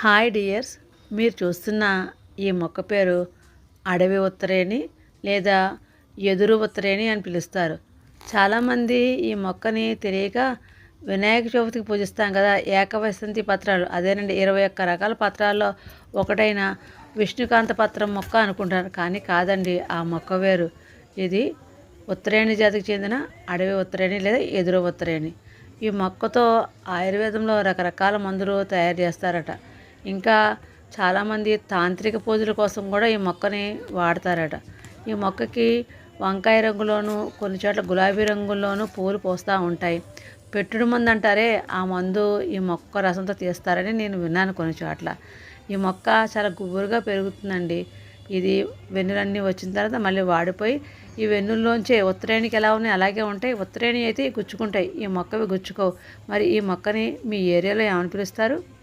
Hi dears. మీరు చూస్తున్న ఈ మొక్క పేరు అడవి ఉత్తరేణి లేదా ఎదురు ఉత్తరేణి అని పిలుస్తారు. చాలామంది ఈ మొక్కని తెలియక వినాయక చవితికి పూజిస్తాం కదా ఏకవసంతి పత్రాలు. అదేనండి ఇరవై ఒక్క రకాల పత్రాల్లో ఒకటైన విష్ణుకాంత పత్రం మొక్క అనుకుంటారు. కానీ కాదండి ఆ మొక్క వేరు. ఇది ఉత్తరేణి జాతికి చెందిన అడవి ఉత్తరేణి లేదా ఎదురు ఉత్తరేణి. ఈ మొక్కతో ఆయుర్వేదంలో రకరకాల మందులు తయారు చేస్తారట. ఇంకా చాలామంది తాంత్రిక పూజల కోసం కూడా ఈ మొక్కని వాడతారట. ఈ మొక్కకి వంకాయ రంగులోను కొన్ని చోట్ల గులాబీ రంగుల్లోనూ పూలు పోస్తూ ఉంటాయి. పెట్టుడు మందు అంటారే ఆ మందు ఈ మొక్క రసంతో తీస్తారని నేను విన్నాను కొన్ని చోట్ల. ఈ మొక్క చాలా గుబురుగా పెరుగుతుందండి. ఇది వెన్నులన్నీ వచ్చిన తర్వాత మళ్ళీ వాడిపోయి ఈ వెన్నుల్లోంచే ఉత్తరేణికి ఎలా ఉన్నాయి అలాగే ఉంటాయి. ఉత్తరేణి అయితే గుచ్చుకుంటాయి. ఈ మొక్కవి గుచ్చుకోవు. మరి ఈ మొక్కని మీ ఏరియాలో ఏమని పిలుస్తారు?